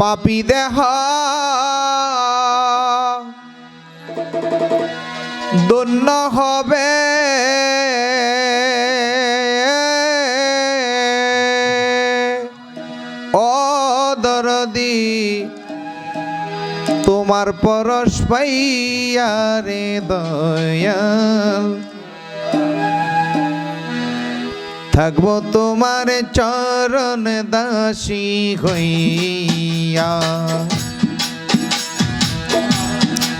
পাপি দেহ। দন্য হবে। অদরদি তোমার পরশ পাইয়া রে দয়াল। থাকব তোমার চরণ দাসী হইয়া।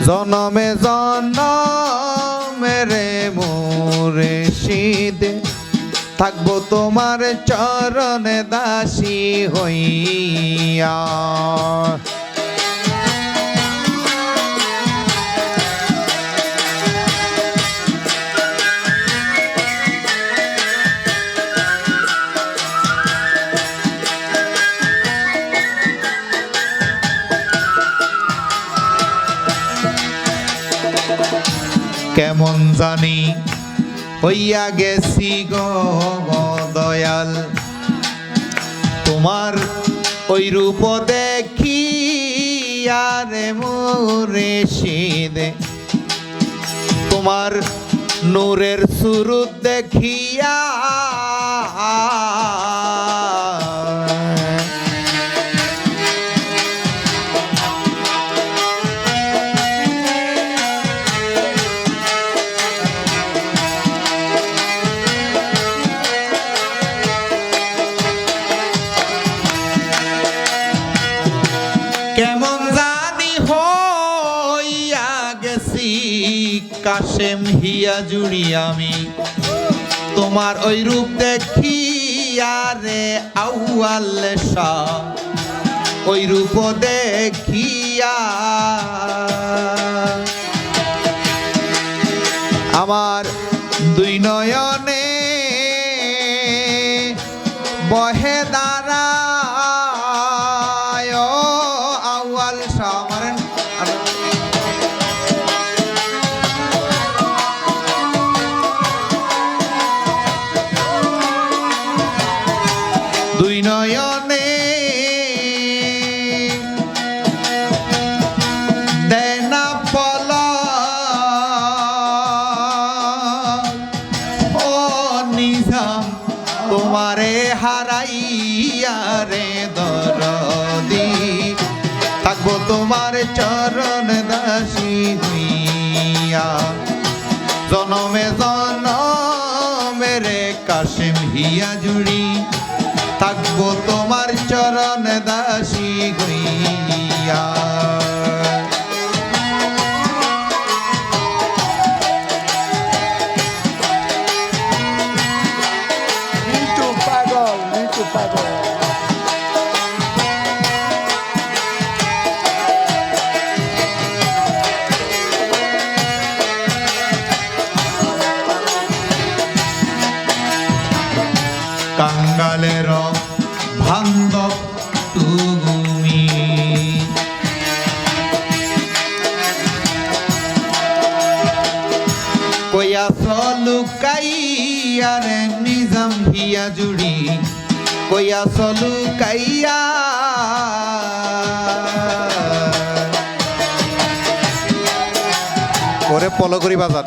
জনমে জনমে রে মোরে শীত, থাকব তোমার চরণ দাসী হইয়া। কেমন জানি হইয়া গেছি গো দয়াল। তোমার ওই রূপ দেখি আরে মোরে শীদে তোমার নূরের সুরুত দেখিয়া কাশেম হিয়া জুড়ি আমি। তোমার ওই রূপ দেখিয়া রে আউয়াল ওই রূপ দেখিয়া। আমার দুই নয়নে বহে হারাইয়া রে দরদি। থাকব তোমার চরণ দাসী হইয়া। জনমে জনমে রে কাশিম হিয়া জুড়ি। থাকব তোমার চরণ দাসী হইয়া। কইয়া। সলুকাইয়া ওরে পলো করি বাজার।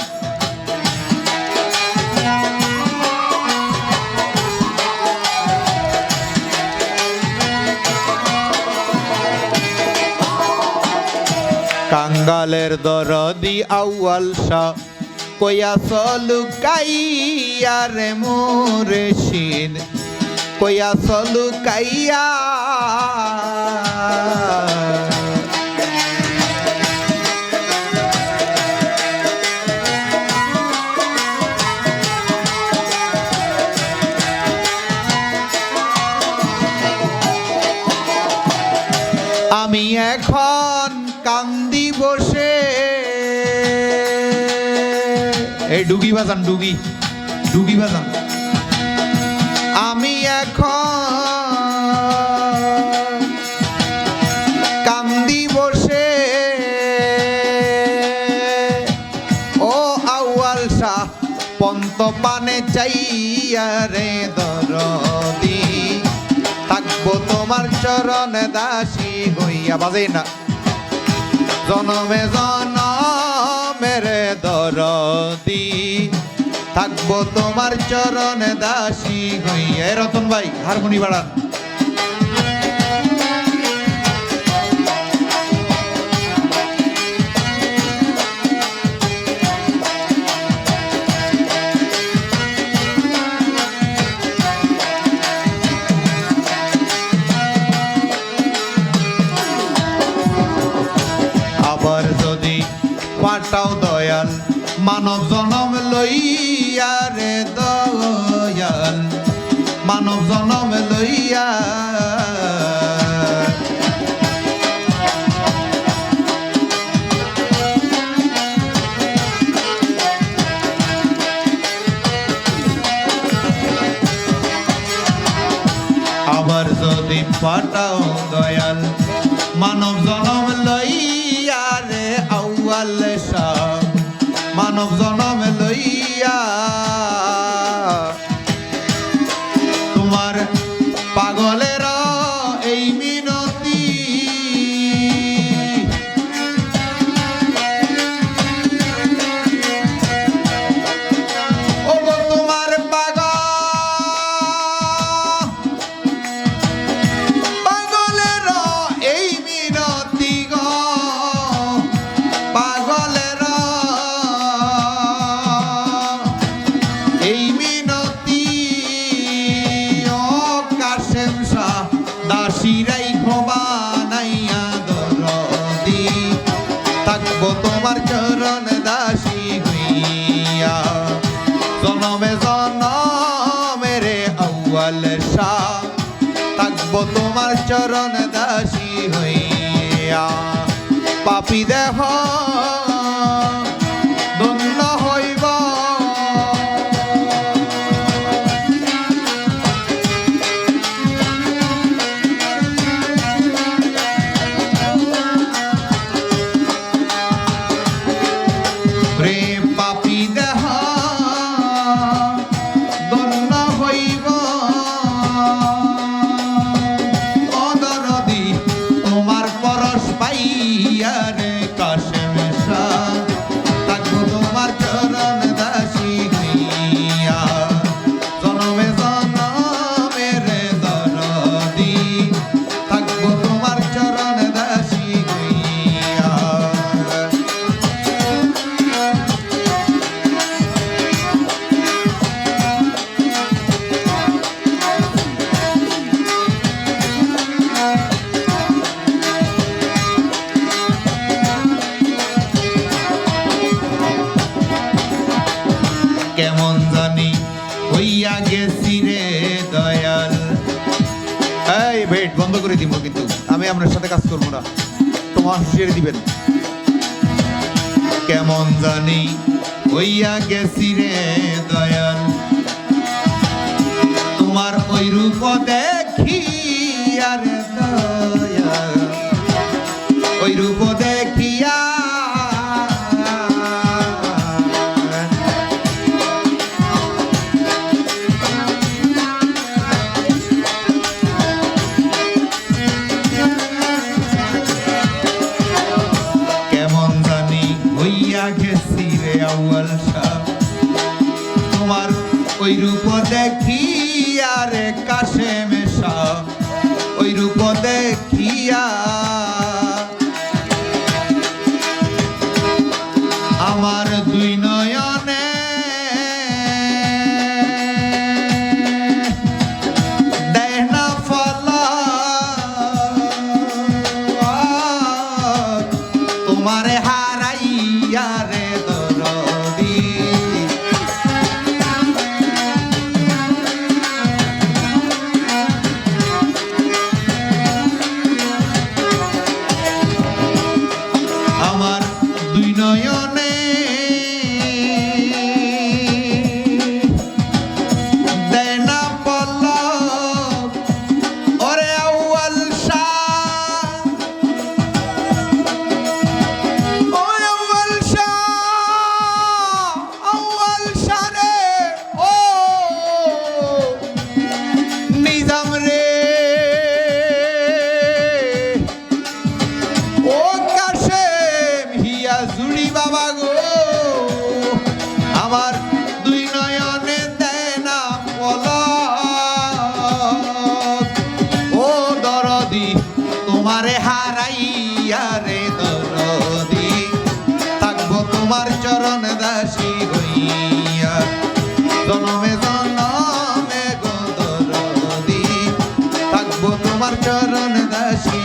কাঙ্গালের দরদি আউয়াল শাহ, কইয়া সলুকাইয়া রে মোরে শীন। কইয়া সলুকাইয়া আমি এখন কান্দি বসে। এই ডুগি বাজান ডুগি ডুগি বাজান। এখন পানে চাইয়া রে দরদি। থাকব তোমার চর চরণ দাসী হইয়া বাজে না। জনমে জনমের দরদি। থাকব তোমার চরণ দাসী এ রতন ভাই হারমোনি বাড়ান। পাঠাও দয়াল মানব জনম লইয়া পাঠাও দয়াল। মানব জনম লইয়া রে আউয়াল শাহ। মানব জনম লইয়া তোমার চরণ দাসী হইয়া। জনমে জনমে রে আউয়াল শাহ। থাকব তোমার চরণ দাসী হইয়া। পাপি দেহ কেমন জানি হইয়া গেছি রে দয়াল। এই ভেট বন্ধ করে দিব কিন্তু। আমি আপনার সাথে কাজ করব না। তোমার হুঁশিয়ারি দিবেন। কেমন জানি হইয়া গেছি রে দয়াল। তোমার ওই রূপ দেখি আর দয়াল। ওই রূপ রূপ দেখিয়া রে কাশে আমার দুই নয়নে দেয় না পলা ও দরদি, তোমারে হারাইয়া রে দরদি, থাকব তোমার চরণ দাসী হইয়া। জনমে জনমে গো দরদি, থাকব তোমার চরণ দাসী